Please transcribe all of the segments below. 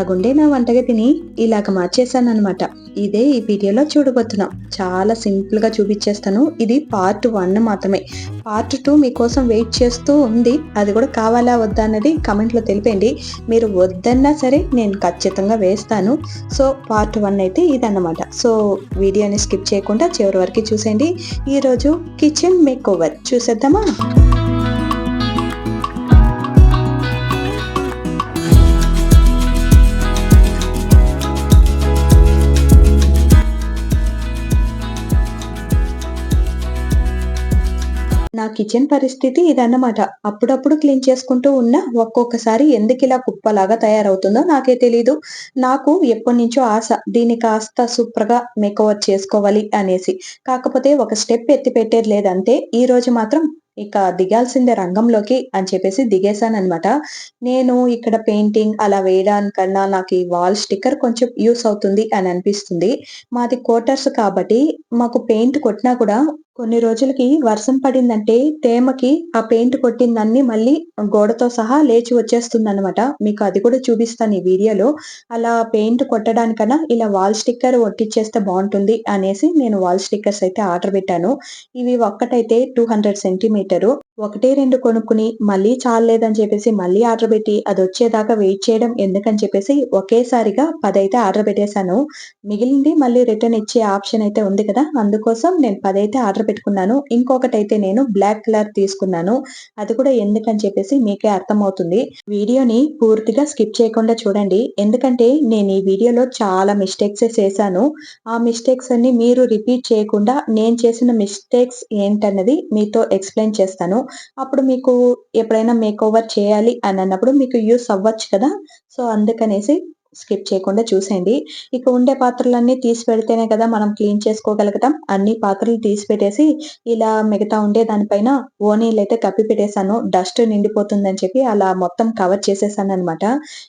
ఇలాగుండే నా వంటగదిని ఇలాగ మార్చేసానమాట ఇదే ఈ వీడియోలో చూడబోతున్నాం. చాలా సింపుల్గా చూపించేస్తాను. ఇది పార్ట్ వన్ మాత్రమే. పార్ట్ టూ మీకోసం వెయిట్ చేస్తూ ఉంది. అది కూడా కావాలా వద్దా అన్నది కమెంట్లో మీరు వద్దన్నా సరే నేను ఖచ్చితంగా వేస్తాను. సో పార్ట్ వన్ అయితే ఇదన్నమాట. సో వీడియోని స్కిప్ చేయకుండా చివరి వరకు చూసేయండి. ఈరోజు కిచెన్ మేక్ ఓవర్ చూసేద్దామా? నా కిచెన్ పరిస్థితి ఇదన్నమాట. అప్పుడప్పుడు క్లీన్ చేసుకుంటూ ఉన్న ఒక్కొక్కసారి ఎందుకు ఇలా కుప్పలాగా తయారవుతుందో నాకే తెలీదు. నాకు ఎప్పటి నుంచో ఆశ దీన్ని కాస్త సూపర్గా మేకవర్ చేసుకోవాలి అనేసి. కాకపోతే ఒక స్టెప్ ఎత్తి పెట్టేది లేదంటే ఈ రోజు మాత్రం ఇక దిగాల్సిందే రంగంలోకి అని చెప్పేసి దిగేశానమాట అనమాట నేను ఇక్కడ పెయింటింగ్ అలా వేయడానికన్నా నాకు ఈ వాల్ స్టిక్కర్ కొంచెం యూస్ అవుతుంది అని అనిపిస్తుంది. మాది క్వార్టర్స్ కాబట్టి మాకు పెయింట్ కొట్టినా కూడా కొన్ని రోజులకి వర్షం పడిందంటే తేమకి ఆ పెయింట్ కొట్టిందన్ని మళ్ళీ గోడతో సహా లేచి వచ్చేస్తుంది అనమాట మీకు అది కూడా చూపిస్తాను ఈ వీడియోలో. అలా పెయింట్ కొట్టడానికన్నా ఇలా వాల్ స్టిక్కర్ ఒట్టిచ్చేస్తే బాగుంటుంది అనేసి నేను వాల్ స్టిక్కర్స్ అయితే ఆర్డర్ పెట్టాను. ఇవి ఒక్కటైతే టూ హండ్రెడ్ సెంటీమీటరు. ఒకటే రెండు కొనుక్కుని మళ్ళీ చాలేదని చెప్పేసి మళ్ళీ ఆర్డర్ పెట్టి అది వచ్చేదాకా వెయిట్ చేయడం ఎందుకని చెప్పేసి ఒకేసారిగా పదైతే ఆర్డర్ పెట్టేశాను. మిగిలింది మళ్ళీ రిటర్న్ ఇచ్చే ఆప్షన్ అయితే ఉంది కదా అందుకోసం నేను పదైతే ఆర్డర్ పెట్టుకున్నాను. ఇంకొకటి అయితే నేను బ్లాక్ కలర్ తీసుకున్నాను. అది కూడా ఎందుకని చెప్పేసి మీకే అర్థమవుతుంది. వీడియోని పూర్తిగా స్కిప్ చేయకుండా చూడండి. ఎందుకంటే నేను ఈ వీడియోలో చాలా మిస్టేక్స్ చేశాను. ఆ మిస్టేక్స్ అన్ని మీరు రిపీట్ చేయకుండా నేను చేసిన మిస్టేక్స్ ఏంటన్నది మీతో ఎక్స్ప్లెయిన్ చేస్తాను. అప్పుడు మీకు ఎప్పుడైనా మేక్ ఓవర్ చేయాలి అని అన్నప్పుడు మీకు యూస్ అవ్వచ్చు కదా. సో అందుకనేసి స్కిప్ చేయకుండా చూసేయండి. ఇక ఉండే పాత్రలన్నీ తీసి పెడితేనే కదా మనం క్లీన్ చేసుకోగలుగుతాం. అన్ని పాత్రలు తీసి పెట్టేసి ఇలా మిగతా ఉండే దానిపైన ఓనీలు అయితే కప్పి పెట్టేశాను. డస్ట్ నిండిపోతుందని చెప్పి అలా మొత్తం కవర్ చేసేసాను అనమాట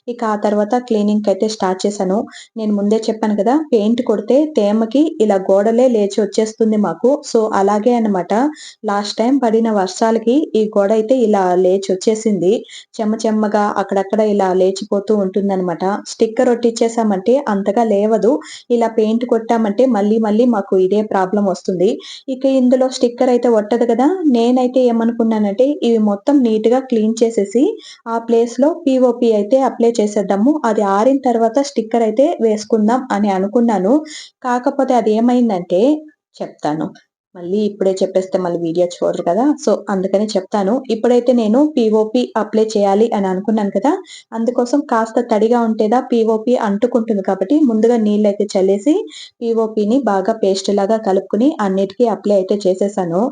ఇక ఆ తర్వాత క్లీనింగ్ అయితే స్టార్ట్ చేశాను. నేను ముందే చెప్పాను కదా పెయింట్ కొడితే తేమకి ఇలా గోడలే లేచి వచ్చేస్తుంది మాకు. సో అలాగే అనమాట లాస్ట్ టైం పడిన వర్షాలకి ఈ గోడ అయితే ఇలా లేచి వచ్చేసింది. చెమ్మ చెమ్మగా అక్కడక్కడ ఇలా లేచిపోతూ ఉంటుందన్నమాట. స్టిక్కర్ ఒట్టిచ్చేసామంటే అంతగా లేవదు. ఇలా పెయింట్ కొట్టామంటే మళ్ళీ మళ్ళీ మాకు ఇదే ప్రాబ్లం వస్తుంది. ఇక ఇందులో స్టిక్కర్ అయితే ఒట్టదు కదా. నేనైతే ఏమనుకున్నానంటే ఇవి మొత్తం నీట్గా క్లీన్ చేసేసి ఆ ప్లేస్లో పిఓపి అయితే అప్లై చేసేద్దాము. అది ఆరిన తర్వాత స్టిక్కర్ అయితే వేసుకుందాం అని అనుకున్నాను. కాకపోతే అది ఏమైందంటే చెప్తాను. మళ్ళీ ఇప్పుడే చెప్పేస్తే మళ్ళీ వీడియో చూడరు కదా. సో అందుకని చెప్తాను. ఇప్పుడైతే నేను పిఓపి అప్లై చేయాలి అని అనుకున్నాను కదా. అందుకోసం కాస్త తడిగా ఉంటేదా పిఓపి అంటుకుంటుంది కాబట్టి ముందుగా నీళ్ళు అయితే చల్లేసి పిఓపిని బాగా పేస్ట్ లాగా కలుపుకుని అన్నిటికీ అప్లై అయితే చేసేసాను.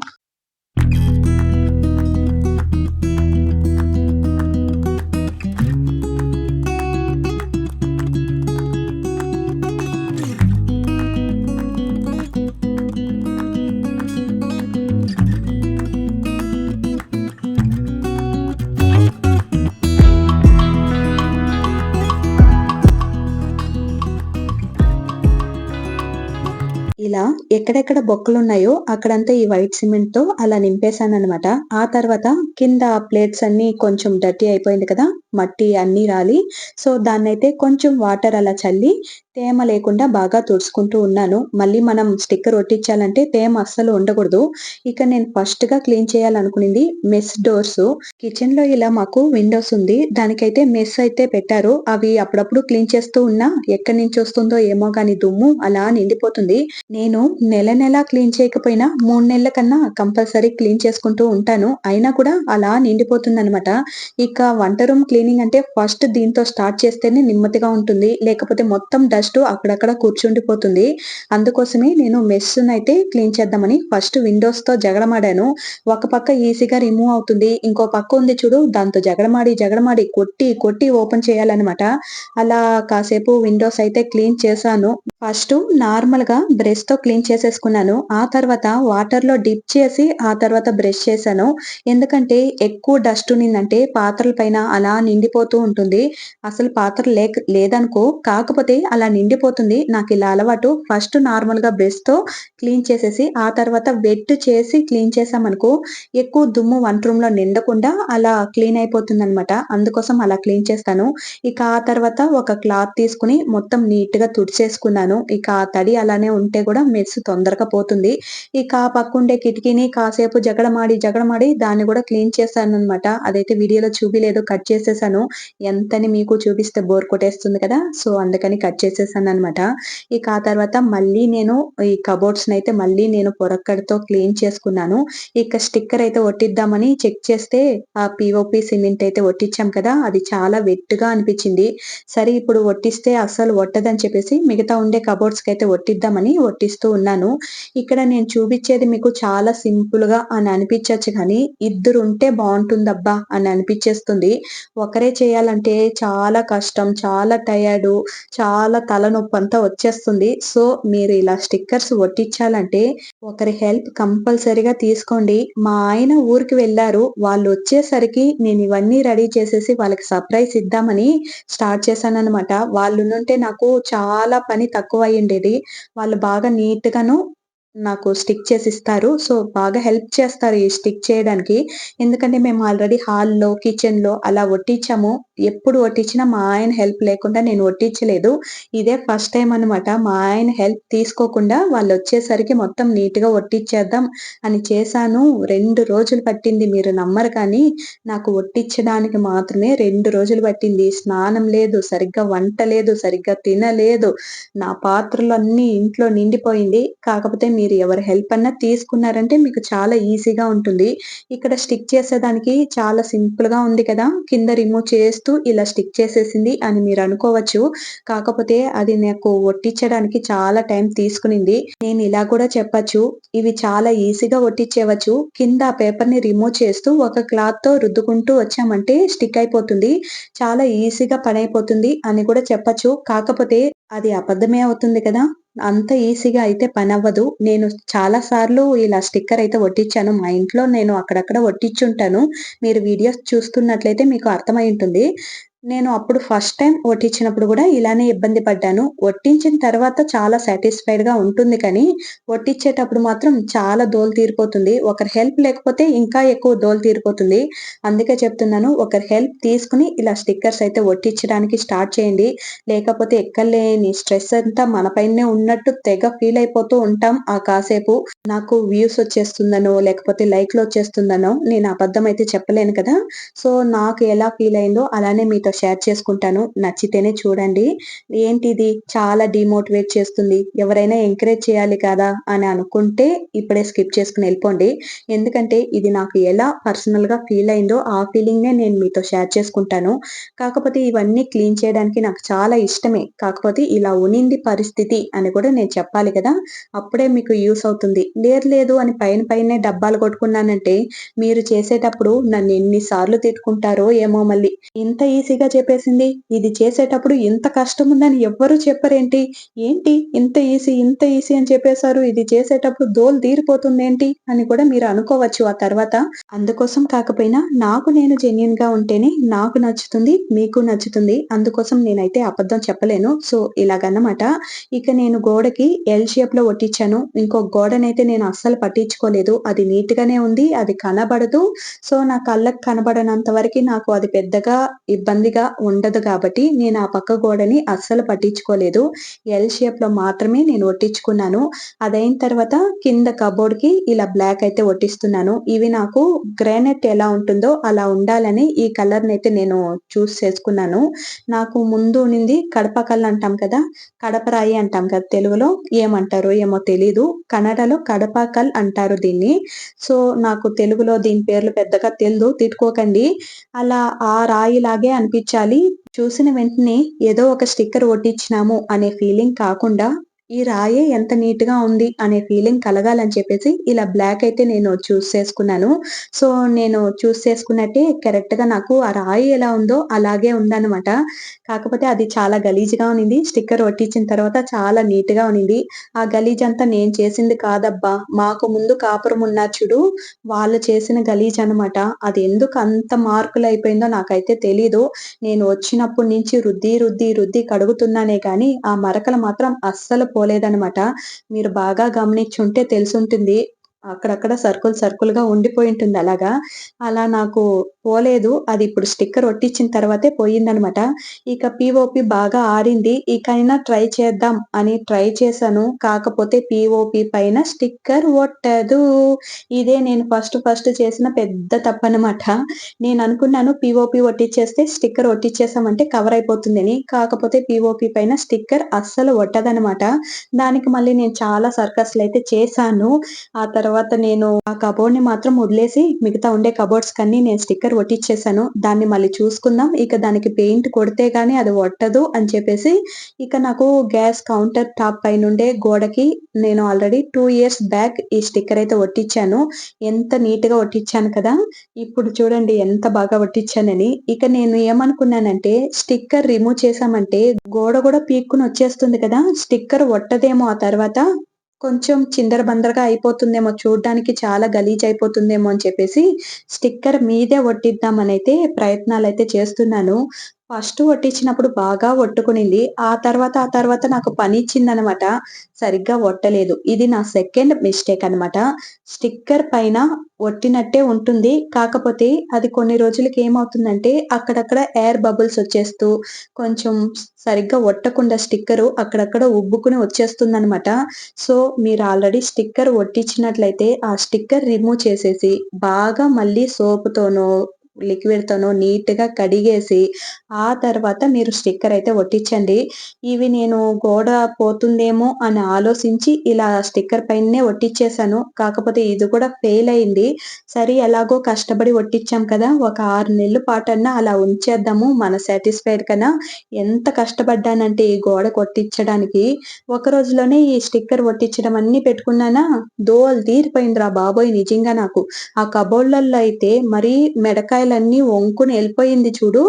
ఇలా ఎక్కడెక్కడ బొక్కలు ఉన్నాయో అక్కడంతా ఈ వైట్ సిమెంట్తో అలా నింపేశాను అనమాట ఆ తర్వాత కింద ప్లేట్స్ అన్ని కొంచెం డర్టీ అయిపోయింది కదా మట్టి అన్ని రాలి. సో దాన్నైతే కొంచెం వాటర్ అలా చల్లి తేమ లేకుండా బాగా తుడుచుకుంటూ ఉన్నాను. మళ్ళీ మనం స్టిక్కర్ ఒట్టించాలంటే తేమ అస్సలు ఉండకూడదు. ఇక నేను ఫస్ట్గా క్లీన్ చేయాలనుకునింది మెస్ డోర్స్. కిచెన్లో ఇలా మాకు విండోస్ ఉంది. దానికైతే మెస్ అయితే పెట్టారు. అవి అప్పుడప్పుడు క్లీన్ చేస్తూ ఉన్నా ఎక్కడి నుంచి వస్తుందో ఏమో గాని దుమ్ము అలా నిండిపోతుంది. నేను నెల నెల క్లీన్ చేయకపోయినా మూడు నెలల కన్నా కంపల్సరీ క్లీన్ చేసుకుంటూ ఉంటాను. అయినా కూడా అలా నిండిపోతుంది అనమాట ఇక వంట రూమ్ క్లీనింగ్ అంటే ఫస్ట్ దీంతో స్టార్ట్ చేస్తేనే నెమ్మదిగా ఉంటుంది. లేకపోతే మొత్తం డస్ట్ అక్కడక్కడ కూర్చుండిపోతుంది. అందుకోసమే నేను మెస్ అయితే క్లీన్ చేద్దామని ఫస్ట్ విండోస్తో జగడమాడాను ఒక పక్క ఈజీగా రిమూవ్ అవుతుంది. ఇంకో పక్క ఉంది చూడు దాంతో జగడమాడి జగడమాడి కొట్టి కొట్టి ఓపెన్ చేయాలన్నమాట. అలా కాసేపు విండోస్ అయితే క్లీన్ చేశాను. ఫస్ట్ నార్మల్గా బ్రష్తో క్లీన్ చేసేసుకున్నాను. ఆ తర్వాత వాటర్లో డిప్ చేసి ఆ తర్వాత బ్రష్ చేశాను. ఎందుకంటే ఎక్కువ డస్ట్ ఉన్నిందంటే పాత్రల పైన అలా నిండిపోతూ ఉంటుంది. అసలు పాత్ర లేక లేదనుకో కాకపోతే అలా నిండిపోతుంది. నాకు ఇలా అలవాటు. ఫస్ట్ నార్మల్గా బ్రష్తో క్లీన్ చేసేసి ఆ తర్వాత వెట్ చేసి క్లీన్ చేసామనుకో ఎక్కువ దుమ్ము వంట రూమ్లో నిండకుండా అలా క్లీన్ అయిపోతుంది అనమాట అందుకోసం అలా క్లీన్ చేస్తాను. ఇక ఆ తర్వాత ఒక క్లాత్ తీసుకుని మొత్తం నీట్గా తుడిచేసుకున్నాను. ఇక ఆ తడి అలానే ఉంటే కూడా మెస్ తొందరగా పోతుంది. ఇక ఆ పక్కుండే కిటికీని కాసేపు జగడమాడి జగడమాడి దాన్ని కూడా క్లీన్ చేశాను అనమాట అదైతే వీడియోలో చూపిలేదు. కట్ చేసేసాను. ఎంతని మీకు చూపిస్తే బోర్ కొట్టేస్తుంది కదా. సో అందుకని కట్ చేసేసాను. అనమాట ఇక ఆ తర్వాత మళ్ళీ నేను ఈ కబోర్డ్స్ అయితే మళ్ళీ నేను పొరక్కడితో క్లీన్ చేసుకున్నాను. ఇక స్టిక్కర్ అయితే ఒట్టిద్దామని చెక్ చేస్తే ఆ పిఓపి సిమెంట్ అయితే ఒట్టించాం కదా అది చాలా వెట్టుగా అనిపించింది. సరే ఇప్పుడు ఒట్టిస్తే అస్సలు ఒట్టదని చెప్పేసి మిగతా ఉండే కబోర్డ్స్కి అయితే ఒట్టిద్దామని ఒట్టిస్తూ ఉన్నాను. ఇక్కడ నేను చూపించేది మీకు చాలా సింపుల్గా అని అనిపించచ్చు కానీ ఇద్దరు ఉంటే బాగుంటుందబ్బా అని అనిపించేస్తుంది. ఒకరే చేయాలంటే చాలా కష్టం చాలా టయర్డ్ చాలా తలనొప్పి అంతా వచ్చేస్తుంది. సో మీరు ఇలా స్టిక్కర్స్ ఒట్టించాలంటే ఒకరి హెల్ప్ కంపల్సరీగా తీసుకోండి. మా ఆయన ఊరికి వెళ్ళారు. వాళ్ళు వచ్చేసరికి నేను ఇవన్నీ రెడీ చేసేసి వాళ్ళకి సర్ప్రైజ్ ఇద్దామని స్టార్ట్ చేశాను అనమాట వాళ్ళు నుంటే నాకు చాలా పని తక్కువ అయ్యిండేది వాళ్ళు బాగా నీట్ గాను నాకు స్టిక్ చేసి ఇస్తారు సో బాగా హెల్ప్ చేస్తారు ఈ స్టిక్ చేయడానికి. ఎందుకంటే మేము ఆల్రెడీ హాల్లో కిచెన్లో అలా ఒట్టించాము. ఎప్పుడు ఒట్టించినా మా ఆయన హెల్ప్ లేకుండా నేను ఒట్టించలేదు. ఇదే ఫస్ట్ టైం అనమాట మా ఆయన హెల్ప్ తీసుకోకుండా వాళ్ళు వచ్చేసరికి మొత్తం నీట్గా ఒట్టించేద్దాం అని చేశాను. రెండు రోజులు పట్టింది మీరు నమ్మరు కానీ నాకు ఒట్టించడానికి మాత్రమే రెండు రోజులు పట్టింది. స్నానం లేదు సరిగ్గా వంట లేదు సరిగ్గా తినలేదు. నా పాత్రలు అన్నీ ఇంట్లో నిండిపోయింది. కాకపోతే మీరు ఎవరి హెల్ప్ అన్నా తీసుకున్నారంటే మీకు చాలా ఈజీగా ఉంటుంది. ఇక్కడ స్టిక్ చేసేదానికి చాలా సింపుల్గా ఉంది కదా. కింద రిమూవ్ చేస్తూ ఇలా స్టిక్ చేసేసింది అని మీరు అనుకోవచ్చు. కాకపోతే అది నాకు ఒట్టించడానికి చాలా టైం తీసుకునింది. నేను ఇలా కూడా చెప్పచ్చు. ఇవి చాలా ఈజీగా ఒట్టించేవచ్చు. కింద పేపర్ని రిమూవ్ చేస్తూ ఒక క్లాత్తో రుద్దుకుంటూ వచ్చామంటే స్టిక్ అయిపోతుంది. చాలా ఈజీగా పని అయిపోతుంది అని కూడా చెప్పచ్చు. కాకపోతే అది అబద్ధమే అవుతుంది కదా. అంత ఈజీగా అయితే పని అవ్వదు నేను చాలా సార్లు ఇలా స్టిక్కర్ అయితే ఒట్టించాను మా ఇంట్లో నేను అక్కడక్కడ ఒట్టించుంటాను మీరు వీడియోస్ చూస్తున్నట్లయితే మీకు అర్థమై ఉంటుంది. నేను అప్పుడు ఫస్ట్ టైం వట్టించినప్పుడు కూడా ఇలానే ఇబ్బంది పడ్డాను. వట్టించిన తర్వాత చాలా సాటిస్ఫైడ్గా ఉంటుంది కానీ వట్టించేటప్పుడు మాత్రం చాలా దోలు తీరిపోతుంది. ఒకరి హెల్ప్ లేకపోతే ఇంకా ఎక్కువ దోలు తీరిపోతుంది. అందుకే చెప్తున్నాను ఒకరి హెల్ప్ తీసుకుని ఇలా స్టిక్కర్స్ అయితే వట్టించడానికి స్టార్ట్ చేయండి. లేకపోతే ఎక్కలేని స్ట్రెస్ అంతా మన పైనే ఉన్నట్టు తెగ ఫీల్ అయిపోతూ ఉంటాం ఆ కాసేపు. నాకు వ్యూస్ వచ్చేస్తుందనో లేకపోతే లైక్లు వచ్చేస్తుందనో నేను అబద్ధం అయితే చెప్పలేను కదా. సో నాకు ఎలా ఫీల్ అయిందో అలానే మీతో షేర్ చేసుకుంటాను. నచ్చితేనే చూడండి. ఏంటిది? చాలా డిమోటివేట్ చేస్తుంది. ఎవరైనా ఎంకరేజ్ చేయాలి కదా అని అనుకుంటే ఇప్పుడే స్కిప్ చేసుకుని వెళ్ళిపోండి. ఎందుకంటే ఇది నాకు ఎలా పర్సనల్గా ఫీల్ అయిందో ఆ ఫీలింగ్ నే నేను మీతో షేర్ చేసుకుంటాను. కాకపోతే ఇవన్నీ క్లీన్ చేయడానికి నాకు చాలా ఇష్టమే. కాకపోతే ఇలా ఉనింది పరిస్థితి అని కూడా నేను చెప్పాలి కదా. అప్పుడే మీకు యూస్ అవుతుంది. లేదు లేదు అని పైన పైనే డబ్బాలు కొట్టుకున్నానంటే మీరు చేసేటప్పుడు నన్ను ఎన్నిసార్లు తిట్టుకుంటారో ఏమో మళ్ళీ. ఇంత ఈజీగా చెప్పేసింది. ఇది చేసేటప్పుడు ఇంత కష్టం ఉందని ఎవ్వరూ చెప్పరేంటి? ఏంటి? ఇంత ఈజీ ఇంత ఈజీ అని చెప్పేశారు. ఇది చేసేటప్పుడు దోలు తీరిపోతుంది ఏంటి అని కూడా మీరు అనుకోవచ్చు ఆ తర్వాత. అందుకోసం కాకపోయినా నాకు నేను జెన్యున్గా ఉంటేనే నాకు నచ్చుతుంది మీకు నచ్చుతుంది. అందుకోసం నేనైతే అబద్ధం చెప్పలేను. సో ఇలాగన్నమాట. ఇక నేను గోడకి ఎల్ షేప్లో ఒట్టించాను ఇంకో గోడనైతే నేను అస్సలు పట్టించుకోలేదు. అది నీట్ గానే ఉంది అది కనబడదు. సో నా కళ్ళకు కనబడనంత వరకు నాకు అది పెద్దగా ఇబ్బంది ఇబ్బందిగా ఉండదు కాబట్టి నేను ఆ పక్క గోడని అస్సలు పట్టించుకోలేదు. ఎల్ షేప్లో మాత్రమే నేను ఒట్టించుకున్నాను. అదైన తర్వాత కింద కబోర్డ్కి ఇలా బ్లాక్ అయితే ఒట్టిస్తున్నాను. ఇవి నాకు గ్రానైట్ ఎలా ఉంటుందో అలా ఉండాలని ఈ కలర్ అయితే నేను చూస్ చేసుకున్నాను. నాకు ముందు ఉన్నింది కడప కళ్ళు అంటాం కదా కడపరాయి అంటాం కదా తెలుగులో ఏమంటారో ఏమో తెలీదు. కన్నడలో కడపాకల్ అంటారు దీన్ని. సో నాకు తెలుగులో దీని పేర్లు పెద్దగా తెలియదు తిట్టుకోకండి. అలా ఆ రాయి లాగే చూపించాలి. చూసిన వెంటనే ఏదో ఒక స్టిక్కర్ ఒట్టించినాము అనే ఫీలింగ్ కాకుండా ఈ రాయే ఎంత నీట్‌గా ఉంది అనే ఫీలింగ్ కలగాలని చెప్పేసి ఇలా బ్లాక్ అయితే నేను చూస్ చేసుకున్నాను. సో, నేను చూస్ చేసుకున్నట్టే కరెక్ట్‌గా నాకు ఆ రాయి ఎలా ఉందో అలాగే ఉందన్నమాట. కాకపోతే అది చాలా గలీజ్‌గా ఉన్నింది. స్టిక్కర్ ఒట్టించిన తర్వాత చాలా నీట్‌గా ఉన్నింది. ఆ గలీజ్ అంతా నేను చేసింది కాదబ్బా! మాకు ముందు కాపురం ఉన్న చూడు, వాళ్ళు చేసిన గలీజ్ అన్నమాట. అది ఎందుకు అంత మార్కులు అయిపోయిందో నాకైతే తెలీదు. నేను వచ్చినప్పటి నుంచి రుద్ది, రుద్ది, రుద్ది కడుగుతున్నానే కానీ, ఆ మరకలు మాత్రం అస్సలు పోలేదనమాట మీరు బాగా గమనించుంటే తెలిసుంటుంది. అక్కడక్కడ సర్కిల్ ఉండిపోయి ఉంటుంది అలాగా. అలా నాకు పోలేదు. అది ఇప్పుడు స్టిక్కర్ ఒట్టించిన తర్వాతే పోయిందనమాట ఇక పిఓపి బాగా ఆరింది. ఇకైనా ట్రై చేద్దాం అని ట్రై చేశాను. కాకపోతే పిఓపి పైన స్టిక్కర్ ఒట్టదు. ఇదే నేను ఫస్ట్ ఫస్ట్ చేసిన పెద్ద తప్పనమాట నేను అనుకున్నాను పిఓపి ఒట్టించేస్తే స్టిక్కర్ ఒట్టించేసామంటే కవర్ అయిపోతుందని. కాకపోతే పిఓపి పైన స్టిక్కర్ అస్సలు ఒట్టదనమాట. దానికి మళ్ళీ నేను చాలా సర్కస్‌లయితే చేశాను. ఆ తర్వాత తర్వాత నేను ఆ కబోర్డ్ని మాత్రం వదిలేసి మిగతా ఉండే కబోర్డ్స్ కబోర్డ్స్‌కన్నీ నేను స్టిక్కర్ ఒట్టిచ్చేసాను. దాన్ని మళ్ళీ చూసుకుందాం. ఇక దానికి పెయింట్ కొడితే గానీ అది ఒట్టదు అని చెప్పేసి ఇక నాకు గ్యాస్ కౌంటర్ టాప్ పైనుండే గోడకి నేను ఆల్రెడీ టూ ఇయర్స్ బ్యాక్ ఈ స్టిక్కర్ అయితే ఒట్టించాను ఎంత నీట్గా ఒట్టించాను కదా! ఇప్పుడు చూడండి ఎంత బాగా ఒట్టించానని ఇక నేను ఏమనుకున్నానంటే స్టిక్కర్ రిమూవ్ చేసామంటే గోడ కూడా పీక్కుని వచ్చేస్తుంది కదా! స్టిక్కర్ ఒట్టదేమో ఆ తర్వాత. కొంచెం చిందరబందరగా అయిపోతుందేమో చూడ్డానికి చాలా గలీజ్ అయిపోతుందేమో అని చెప్పేసి స్టిక్కర్ మీదే ఒట్టిద్దామనైతే అయితే చేస్తున్నాను. ఫస్ట్ వట్టించినప్పుడు బాగా వట్టుకునింది ఆ తర్వాత, ఆ తర్వాత నాకు పని ఇచ్చిందనమాట సరిగ్గా వట్టలేదు ఇది నా సెకండ్ మిస్టేక్ అనమాట. స్టిక్కర్ పైన వట్టినట్టే ఉంటుంది. కాకపోతే అది కొన్ని రోజులకి ఏమవుతుందంటే అక్కడక్కడ ఎయిర్ బబుల్స్ వచ్చేస్తూ కొంచెం సరిగ్గా ఒట్టకుండా స్టిక్కరు అక్కడక్కడ ఉబ్బుకుని వచ్చేస్తుందనమాట. సో, మీరు ఆల్రెడీ స్టిక్కర్ ఒట్టించినట్లయితే ఆ స్టిక్కర్ రిమూవ్ చేసేసి బాగా మళ్ళీ సోపుతోనో, లిక్విడ్‌తోనో నీట్‌గా కడిగేసి ఆ తర్వాత మీరు స్టిక్కర్ అయితే ఒట్టించండి. ఇవి నేను గోడ పోతుందేమో అని ఆలోచించి ఇలా స్టిక్కర్ పైనే ఒట్టించేశాను కాకపోతే ఇది కూడా ఫెయిల్ అయింది. సరే ఎలాగో కష్టపడి ఒట్టించాం కదా! ఒక ఆరు నెలల పాటన్నా అలా ఉంచేద్దాము మన సాటిస్ఫైడ్ కన్నా ఎంత కష్టపడ్డానంటే ఈ గోడ కొట్టించడానికి ఒక రోజులోనే ఈ స్టిక్కర్ ఒట్టించడం అన్ని పెట్టుకున్నానా దోల తీరిపోయిందిరా బాబోయ్! నిజంగా నాకు. ఆ కబోర్డ్‌లలో అయితే మరీ కాయలన్నీ వంకుని వెళ్ళిపోయింది చూడు.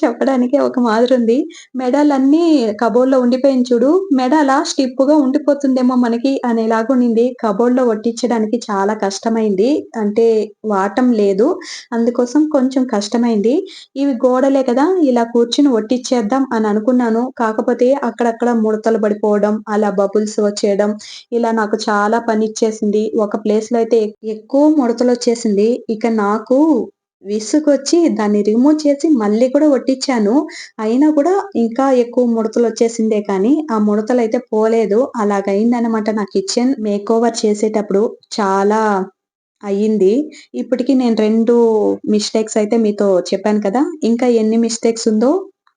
చెప్పడానికే ఒక మాదిరి ఉంది మెడలన్నీ కబోర్డ్‌లో ఉండిపోయిన చూడు. మెడ అలా స్టిఫ్‌గా ఉండిపోతుందేమో మనకి అనేలాగుండింది. కబోర్డ్‌లో ఒట్టించడానికి చాలా కష్టమైంది. అంటే వాటం లేదు. అందుకోసం కొంచెం కష్టమైంది. ఇవి గోడలే కదా! ఇలా కూర్చుని ఒట్టిచ్చేద్దాం అని అనుకున్నాను. కాకపోతే అక్కడక్కడ ముడతలు పడిపోవడం, అలా బబుల్స్ వచ్చేయడం ఇలా నాకు చాలా పని ఇచ్చేసింది ఒక ప్లేస్‌లో అయితే ఎక్కువ ముడతలు వచ్చేసింది ఇక నాకు విసుగొచ్చి దాన్ని రిమూవ్ చేసి మళ్ళీ కూడా ఒట్టించాను అయినా కూడా ఇంకా ఎక్కువ ముడతలు వచ్చేసిందే కానీ ఆ ముడతలు అయితే పోలేదు. అలాగైందనమాట నా కిచెన్ మేకోవర్ చేసేటప్పుడు. చాలా అయ్యింది. ఇప్పటికి నేను రెండు మిస్టేక్స్ అయితే మీతో చెప్పాను కదా! ఇంకా ఎన్ని మిస్టేక్స్ ఉందో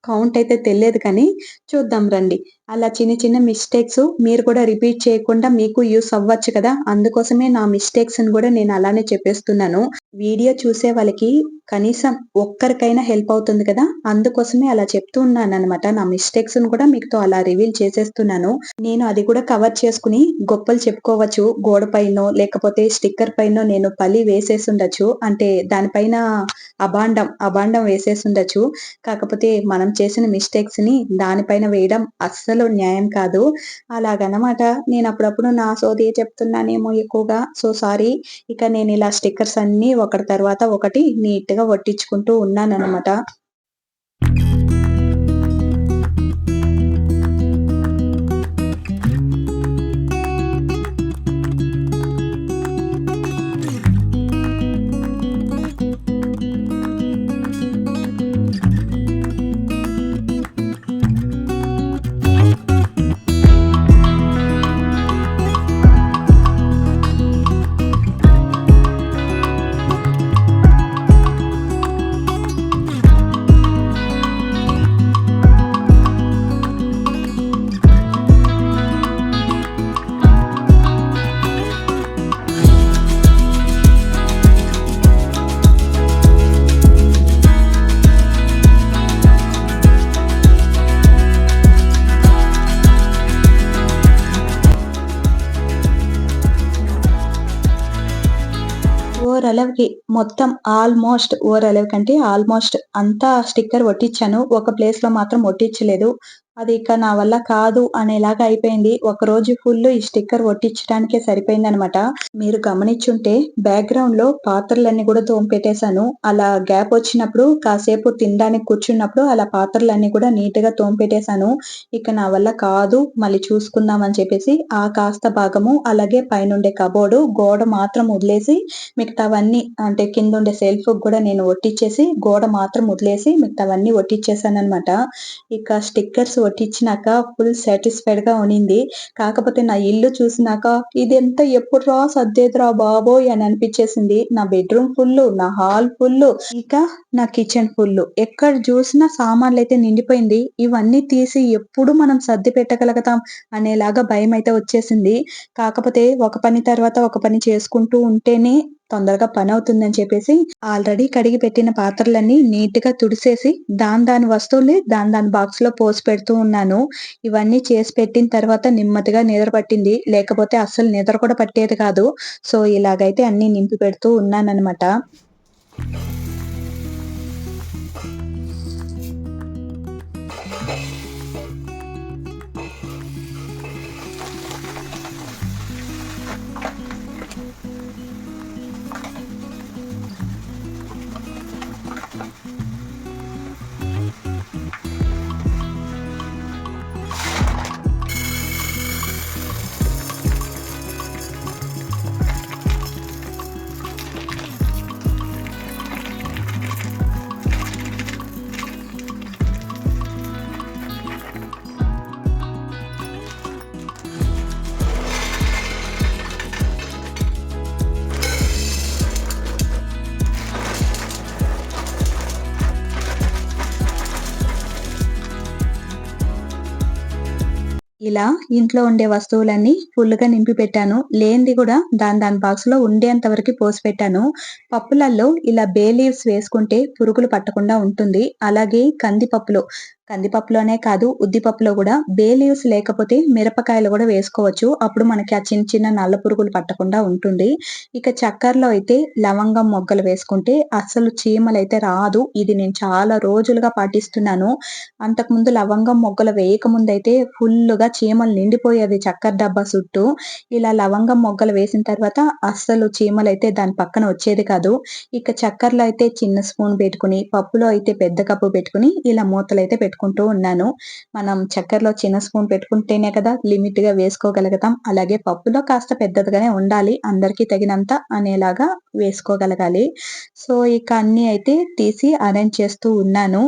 కౌంట్ అయితే తెలియదు కానీ చూద్దాం రండి. అలా చిన్న చిన్న మిస్టేక్స్ మీరు కూడా రిపీట్ చేయకుండా మీకు యూస్ అవ్వచ్చు కదా! అందుకోసమే నా మిస్టేక్స్‌ని కూడా నేను అలానే చెప్పేస్తున్నాను. వీడియో చూసే వాళ్ళకి కనీసం ఒక్కరికైనా హెల్ప్ అవుతుంది కదా! అందుకోసమే అలా చెప్తూ ఉన్నాననమాట. నా మిస్టేక్స్ కూడా మీతో అలా రివీల్ చేసేస్తున్నాను. నేను అది కూడా కవర్ చేసుకుని గొప్పలు చెప్పుకోవచ్చు. గోడ పైనో లేకపోతే స్టిక్కర్ పైనో నేను పల్లి వేసేసుండొచ్చు. అంటే దానిపైన అబాండం, అబాండం వేసేసుండొచ్చు. కాకపోతే మనం చేసిన మిస్టేక్స్ని దానిపైన వేయడం అస్సలు న్యాయం కాదు. అలాగనమాట. నేను అప్పుడప్పుడు నా సోదే చెప్తున్నానేమో ఎక్కువగా. So, sorry. ఇక నేను ఇలా స్టిక్కర్స్ అన్ని ఒకటి తర్వాత ఒకటి నీట్‌గా ఉన్నాను ఉన్నాననమాట. మనకి మొత్తం ఆల్మోస్ట్ ఓవరాల్ కంటే ఆల్మోస్ట్ అంతా స్టిక్కర్ ఒట్టించాను. ఒక ప్లేస్లో మాత్రం ఒట్టించలేదు. అది ఇక నా వల్ల కాదు అనేలాగా అయిపోయింది. ఒకరోజు ఫుల్ ఈ స్టిక్కర్ ఒట్టించడానికే సరిపోయిందనమాట. మీరు గమనించుంటే బ్యాక్‌గ్రౌండ్‌లో పాత్రలన్నీ కూడా తోంపెట్టేశాను అలా గ్యాప్ వచ్చినప్పుడు కాసేపు తినడానికి కూర్చున్నప్పుడు అలా పాత్రలన్నీ కూడా నీట్‌గా తోంపెట్టేశాను ఇక నా వల్ల కాదు మళ్ళీ చూసుకుందాం అని చెప్పేసి ఆ కాస్త భాగము అలాగే పైనుండే కబోర్డు, గోడ మాత్రం వదిలేసి మిగతావన్నీ అంటే కింద ఉండే సెల్ఫ్ కూడా నేను ఒట్టించేసి గోడ మాత్రం వదిలేసి మిగతావన్నీ ఒట్టిచ్చేసాననమాట. ఇక స్టిక్కర్స్ కొట్టించినాక ఫుల్ సాటిస్ఫైడ్‌గా ఉన్నింది. కాకపోతే నా ఇల్లు చూసినాక ఇదెంత ఎప్పుడురా సర్దేదిరా బాబోయ్! అని అనిపించేసింది నా బెడ్‌రూమ్ ఫుల్ నా హాల్ ఫుల్ ఇక నా కిచెన్ ఫుల్ ఎక్కడ చూసినా సామాన్లు అయితే నిండిపోయింది. ఇవన్నీ తీసి ఎప్పుడు మనం సర్ది పెట్టగలుగుతాం అనేలాగా భయం అయితే వచ్చేసింది. కాకపోతే ఒక పని తర్వాత ఒక పని చేసుకుంటూ ఉంటేనే తొందరగా పని అవుతుందని చెప్పేసి ఆల్రెడీ కడిగి పెట్టిన పాత్రలన్నీ నీట్గా తుడిసేసి దాని దాని వస్తువుల్ని దాని దాని బాక్స్లో పోసి పెడుతూ ఉన్నాను. ఇవన్నీ చేసి పెట్టిన తర్వాత నెమ్మదిగా నిద్ర పట్టింది. లేకపోతే అస్సలు నిద్ర కూడా పట్టేది కాదు. సో, ఇలాగైతే అన్ని నింపి పెడుతూ ఉన్నాననమాట. ఇలా ఇంట్లో ఉండే వస్తువులన్నీ ఫుల్‌గా నింపి పెట్టాను. లేనిది కూడా దాని దాని బాక్స్‌లో ఉండేంత వరకు పోసి పెట్టాను. పప్పులలో ఇలా బే లీవ్స్ వేసుకుంటే పురుగులు పట్టకుండా ఉంటుంది. అలాగే కందిపప్పులో కందిపప్పులోనే కాదు ఉద్దిపప్పులో కూడా బే లీవ్స్ లేకపోతే మిరపకాయలు కూడా వేసుకోవచ్చు. అప్పుడు మనకి ఆ చిన్న చిన్న నల్ల పురుగులు పట్టకుండా ఉంటుంది. ఇక చక్కెరలో అయితే లవంగం మొగ్గలు వేసుకుంటే అస్సలు చీమలైతే రాదు. ఇది నేను చాలా రోజులుగా పాటిస్తున్నాను. అంతకుముందు లవంగం మొగ్గలు వేయకముందయితే ఫుల్గా చీమలు నిండిపోయేది చక్కర డబ్బా చుట్టూ. ఇలా లవంగం మొగ్గలు వేసిన తర్వాత అస్సలు చీమలైతే దాని పక్కన వచ్చేది కాదు. ఇక చక్కెరలో అయితే చిన్న స్పూన్ పెట్టుకొని, పప్పులో అయితే పెద్ద కప్పు పెట్టుకుని ఇలా మూతలు అయితే పెట్టుకుని పెట్టుకుంటూ ఉన్నాను. మనం చక్కెరలో చిన్న స్పూన్ పెట్టుకుంటేనే కదా లిమిట్గా వేసుకోగలుగుతాం. అలాగే పప్పులో కాస్త పెద్దదిగానే ఉండాలి. అందరికీ తగినంత అనేలాగా వేసుకోగలగాలి. సో, ఇక అన్ని అయితే తీసి అరేంజ్ చేస్తూ ఉన్నాను.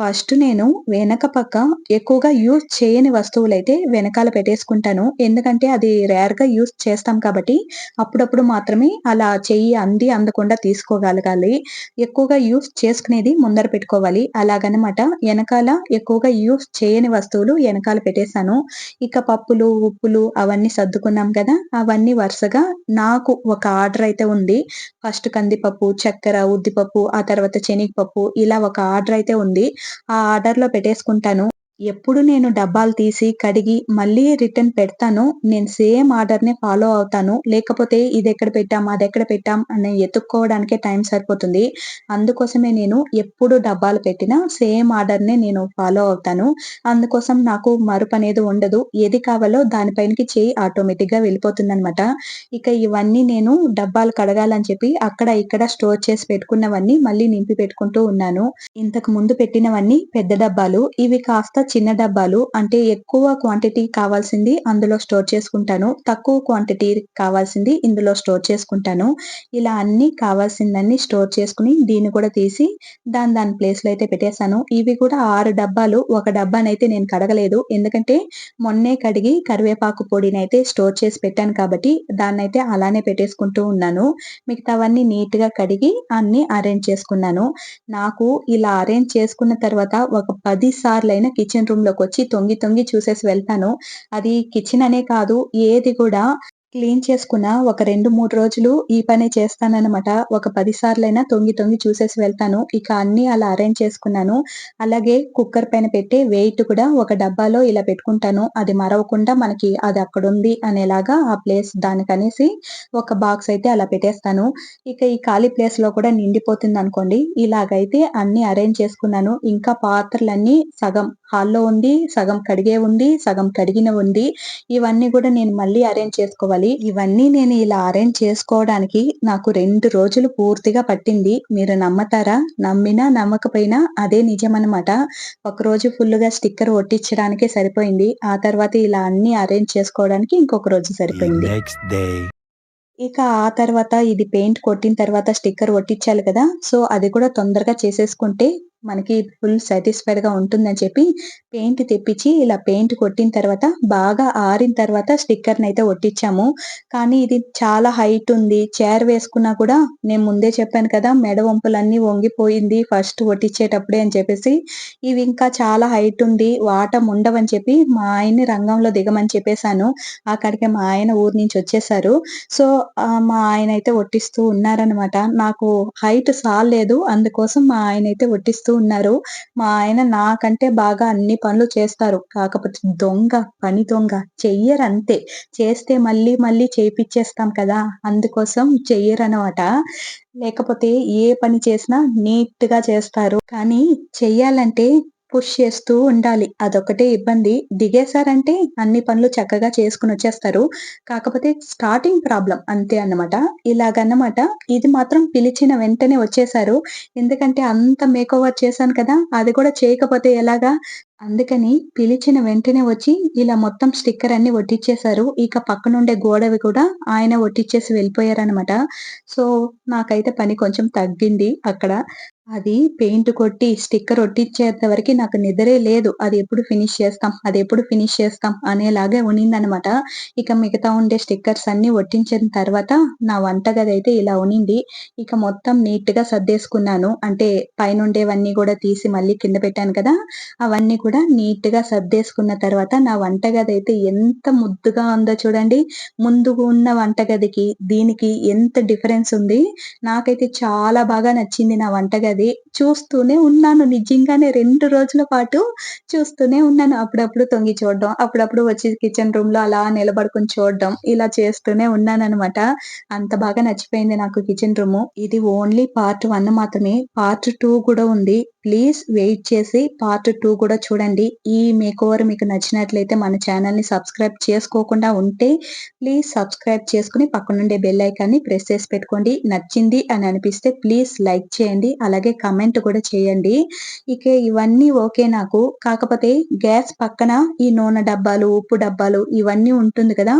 ఫస్ట్ నేను వెనక పక్క ఎక్కువగా యూజ్ చేయని వస్తువులైతే వెనకాల పెట్టేసుకుంటాను. ఎందుకంటే అది రేర్‌గా యూజ్ చేస్తాం కాబట్టి అప్పుడప్పుడు మాత్రమే అలా చెయ్యి అంది అందకుండా తీసుకోగలగాలి. ఎక్కువగా యూజ్ చేసుకునేది ముందర పెట్టుకోవాలి. అలాగనమాట వెనకాల ఎక్కువగా యూజ్ చేయని వస్తువులు వెనకాల పెట్టేసాను. ఇక పప్పులు, ఉప్పులు అవన్నీ సర్దుకున్నాం కదా! అవన్నీ వరుసగా నాకు ఒక ఆర్డర్ అయితే ఉంది. ఫస్ట్ కందిపప్పు, చక్కెర, ఉద్దిపప్పు ఆ తర్వాత శనగపప్పు ఇలా ఒక ఆర్డర్ అయితే ఉంది. ఆ ఆర్డర్లో పెట్టేసుకుంటాను. ఎప్పుడు నేను డబ్బాలు తీసి, కడిగి మళ్ళీ రిటర్న్ పెడతానో నేను సేమ్ ఆర్డర్‌నే ఫాలో అవుతాను. లేకపోతే ఇది ఎక్కడ పెట్టాం, అదెక్కడ పెట్టాం అని ఎత్తుక్కోవడానికే టైం సరిపోతుంది. అందుకోసమే నేను ఎప్పుడు డబ్బాలు పెట్టినా సేమ్ ఆర్డర్‌నే నేను ఫాలో అవుతాను. అందుకోసం నాకు మరుపు అనేది ఉండదు. ఏది కావాలో దానిపైనకి చేయి ఆటోమేటిక్గా వెళ్ళిపోతుంది అనమాట ఇక ఇవన్నీ నేను డబ్బాలు కడగాలని చెప్పి అక్కడ ఇక్కడ స్టోర్ చేసి పెట్టుకున్నవన్నీ మళ్ళీ నింపి పెట్టుకుంటూ ఉన్నాను. ఇంతకు ముందు పెట్టినవన్నీ పెద్ద డబ్బాలు. ఇవి కాస్త చిన్న డబ్బాలు. అంటే ఎక్కువ క్వాంటిటీ కావాల్సింది అందులో స్టోర్ చేసుకుంటాను. తక్కువ క్వాంటిటీ కావాల్సింది ఇందులో స్టోర్ చేసుకుంటాను. ఇలా అన్ని కావాల్సిందన్నీ స్టోర్ చేసుకుని దీన్ని కూడా తీసి దాని దాని ప్లేస్‌లో అయితే పెట్టేసాను. ఇవి కూడా ఆరు డబ్బాలు. ఒక డబ్బానైతే నేను కడగలేదు. ఎందుకంటే మొన్నే కడిగి కరివేపాకు పొడినైతే స్టోర్ చేసి పెట్టాను కాబట్టి దాన్నైతే అలానే పెట్టేసుకుంటూ ఉన్నాను. మిగతావన్నీ నీట్‌గా కడిగి అన్ని అరేంజ్ చేసుకున్నాను. నాకు ఇలా అరేంజ్ చేసుకున్న తర్వాత ఒక 10 సార్లైనా కిచెన్ రూమ్ లోకొచ్చి తొంగి తొంగి చూసేసి వెళ్తాను. అది కిచెన్ అనే కాదు ఏది కూడా క్లీన్ చేసుకున్న ఒక 2, 3 రోజులు ఈ పనే చేస్తానన్నమాట ఒక 10 సార్లైనా తొంగి తొంగి చూసేసి వెళ్తాను. ఇక అన్ని అలా అరేంజ్ చేసుకున్నాను. అలాగే కుక్కర్ పైన పెట్టే వెయిట్ కూడా ఒక డబ్బాలో ఇలా పెట్టుకుంటాను. అది మరవకుండా మనకి అది అక్కడుంది అనేలాగా ఆ ప్లేస్ దానికనేసి ఒక బాక్స్ అయితే అలా పెట్టేస్తాను. ఇక ఈ ఖాళీ ప్లేస్‌లో కూడా నిండిపోతుంది అనుకోండి ఇలాగైతే అన్ని అరేంజ్ చేసుకున్నాను. ఇంకా పాత్రలన్నీ సగం హాల్‌లో ఉంది, సగం కడిగే ఉంది, సగం కడిగిన ఉంది. ఇవన్నీ కూడా నేను మళ్ళీ అరేంజ్ చేసుకోవాలి. ఇవన్నీ నేను ఇలా అరేంజ్ చేసుకోవడానికి నాకు 2 రోజులు పూర్తిగా పట్టింది. మీరు నమ్మతారా? నమ్మినా నమ్మకపోయినా అదే నిజమనమాట. ఒకరోజు ఫుల్లుగా స్టిక్కర్ ఒట్టించడానికే సరిపోయింది. ఆ తర్వాత ఇలా అన్నీ అరేంజ్ చేసుకోవడానికి ఇంకొక రోజు సరిపోయింది. ఇక ఆ తర్వాత ఇది పెయింట్ కొట్టిన తర్వాత స్టిక్కర్ ఒట్టించాలి కదా! సో, అది కూడా తొందరగా చేసేసుకుంటే మనకి ఫుల్ సాటిస్ఫైడ్‌గా ఉంటుందని చెప్పి పెయింట్ తెప్పించి ఇలా పెయింట్ కొట్టిన తర్వాత బాగా ఆరిన తర్వాత స్టిక్కర్‌నైతే ఒట్టించాము. కానీ ఇది చాలా హైట్ ఉంది. చైర్ వేసుకున్నా కూడా నేను ముందే చెప్పాను కదా! మెడ వంపులన్నీ వంగిపోయింది ఫస్ట్ ఒట్టించేటప్పుడే అని చెప్పేసి. ఇవి ఇంకా చాలా హైట్ ఉంది. వాటం ఉండవని చెప్పి మా ఆయన్ని రంగంలో దిగమని చెప్పేసాను. అక్కడికి మా ఆయన ఊరు నుంచి వచ్చేసారు. సో, మా ఆయన అయితే ఒట్టిస్తూ ఉన్నారనమాట. నాకు హైట్ సాల్లేదు. అందుకోసం మా ఆయన అయితే ఒట్టిస్తూ ఉన్నారు. మా ఆయన నాకంటే బాగా అన్ని పనులు చేస్తారు. కాకపోతే దొంగ, పని దొంగ. చెయ్యరంతే. చేస్తే మళ్ళీ మళ్ళీ చేపిచ్చేస్తాం కదా! అందుకోసం చెయ్యరనమాట. లేకపోతే ఏ పని చేసినా నీట్గా చేస్తారు. కానీ చెయ్యాలంటే పుష్ చేస్తూ ఉండాలి. అదొకటే ఇబ్బంది. దిగేసారంటే అన్ని పనులు చక్కగా చేసుకుని వచ్చేస్తారు కాకపోతే స్టార్టింగ్ ప్రాబ్లం అంతే అన్నమాట. ఇలాగన్నమాట. ఇది మాత్రం పిలిచిన వెంటనే వచ్చేసారు. ఎందుకంటే అంత మేకోవర్ చేశాను కదా! అది కూడా చేయకపోతే ఎలాగా? అందుకని పిలిచిన వెంటనే వచ్చి ఇలా మొత్తం స్టిక్కర్ అన్ని ఒట్టిచ్చేసారు. ఇక పక్కనుండే గోడవి కూడా ఆయన ఒట్టిచ్చేసి వెళ్ళిపోయారనమాట. సో, నాకైతే పని కొంచెం తగ్గింది అక్కడ. అది పెయింట్ కొట్టి స్టిక్కర్ ఒట్టించేంత వరకు నాకు నిద్రే లేదు. అది ఎప్పుడు ఫినిష్ చేస్తాం? అది ఎప్పుడు ఫినిష్ చేస్తాం? అనేలాగే ఉనిందనమాట ఇక మిగతా ఉండే స్టిక్కర్స్ అన్ని ఒట్టించిన తర్వాత నా వంటగదైతే ఇలా ఉన్నింది. ఇక మొత్తం నీట్గా సర్దేసుకున్నాను. అంటే పైన ఉండేవన్నీ కూడా తీసి మళ్ళీ కింద పెట్టాను కదా! అవన్నీ కూడా నీట్గా సర్దేసుకున్న తర్వాత నా వంటగది అయితే ఎంత ముద్దుగా ఉందో చూడండి. ముందు ఉన్న వంటగదికి, దీనికి ఎంత డిఫరెన్స్ ఉంది. నాకైతే చాలా బాగా నచ్చింది నా వంటగది. చూస్తూనే ఉన్నాను నిజంగానే రెండు రోజుల పాటు చూస్తూనే ఉన్నాను. అప్పుడప్పుడు తొంగి చూడడం, అప్పుడప్పుడు వచ్చి కిచెన్ రూమ్లో అలా నిలబడుకొని చూడడం, ఇలా చేస్తూనే ఉన్నాను అనమాట అంత బాగా నచ్చిపోయింది నాకు కిచెన్ రూమ్ ఇది ఓన్లీ పార్ట్ వన్ మాత్రమే. పార్ట్ టూ కూడా ఉంది. ప్లీజ్ వెయిట్ చేసి పార్ట్ టూ కూడా చూడండి. ఈ మేకోవర్ మీకు నచ్చినట్లయితే మన ఛానల్ని సబ్స్క్రైబ్ చేసుకోకుండా ఉంటే ప్లీజ్ సబ్స్క్రైబ్ చేసుకొని పక్కనుండే బెల్ ఐకాన్‌ని ప్రెస్ చేసి పెట్టుకోండి. నచ్చింది అని అనిపిస్తే ప్లీజ్ లైక్ చేయండి. అలాగే కమెంట్ కూడా చేయండి. ఇక ఇవన్నీ ఓకే నాకు. కాకపోతే గ్యాస్ పక్కన ఈ నూనె డబ్బాలు, ఉప్పు డబ్బాలు ఇవన్నీ ఉంటుంది కదా!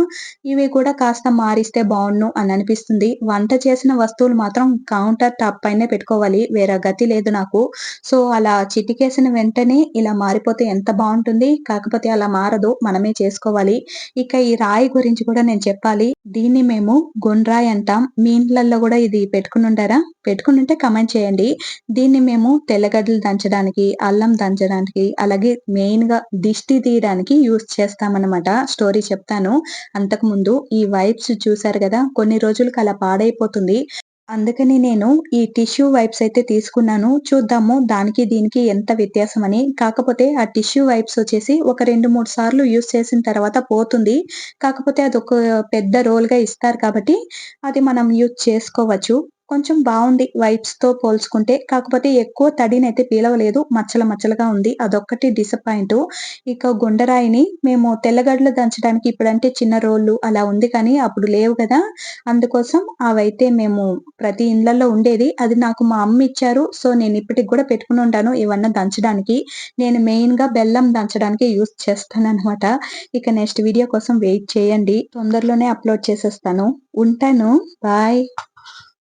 ఇవి కూడా కాస్త మారిస్తే బాగుండు అని అనిపిస్తుంది. వంట చేసిన వస్తువులు మాత్రం కౌంటర్ టాప్ పైనే పెట్టుకోవాలి. వేరే గతి లేదు నాకు. సో, అలా చిటికేసిన వెంటనే ఇలా మారిపోతే ఎంత బాగుంటుంది కాకపోతే అలా మారదు. మనమే చేసుకోవాలి. ఇక ఈ రాయి గురించి కూడా నేను చెప్పాలి. దీన్ని మేము గుండ్రాయి అంటాం. మీ ఇండ్లల్లో కూడా ఇది పెట్టుకుని ఉండరా పెట్టుకుని ఉంటే కమెంట్ చేయండి. దీన్ని మేము తెల్లగడ్డలు దంచడానికి, అల్లం దంచడానికి, అలాగే మెయిన్గా దిష్టి తీయడానికి యూజ్ చేస్తామన్నమాట స్టోరీ చెప్తాను. అంతకుముందు ఈ వైప్స్ చూసారు కదా కొన్ని రోజులకు అలా పాడైపోతుంది. అందుకని నేను ఈ టిష్యూ వైప్స్ అయితే తీసుకున్నాను. చూద్దాము దానికి దీనికి ఎంత వ్యత్యాసం అని. కాకపోతే ఆ టిష్యూ వైప్స్ వచ్చేసి ఒక 2, 3 సార్లు యూస్ చేసిన తర్వాత పోతుంది. కాకపోతే అది ఒక పెద్ద రోల్‌గా ఇస్తారు కాబట్టి అది మనం యూజ్ చేసుకోవచ్చు. కొంచెం బావుంది వైప్స్‌తో పోల్చుకుంటే. కాకపోతే ఎక్కువ తడినైతే పీలవలేదు. మచ్చల మచ్చలుగా ఉంది. అదొక్కటి డిసప్పాయింట్ ఇక గుండరాయిని మేము తెల్లగడ్డలు దంచడానికి ఇప్పుడంటే చిన్న రోళ్ళు అలా ఉంది కానీ అప్పుడు లేవు కదా! అందుకోసం అవైతే మేము ప్రతి ఇండ్లల్లో ఉండేది. అది నాకు మా అమ్మ ఇచ్చారు. సో, నేను ఇప్పటికి కూడా పెట్టుకునుంటాను ఏమన్నా దంచడానికి. నేను మెయిన్‌గా బెల్లం దంచడానికి యూస్ చేస్తాను అనమాట ఇక నెక్స్ట్ వీడియో కోసం వెయిట్ చేయండి. తొందరలోనే అప్‌లోడ్ చేసేస్తాను. ఉంటాను. బాయ్.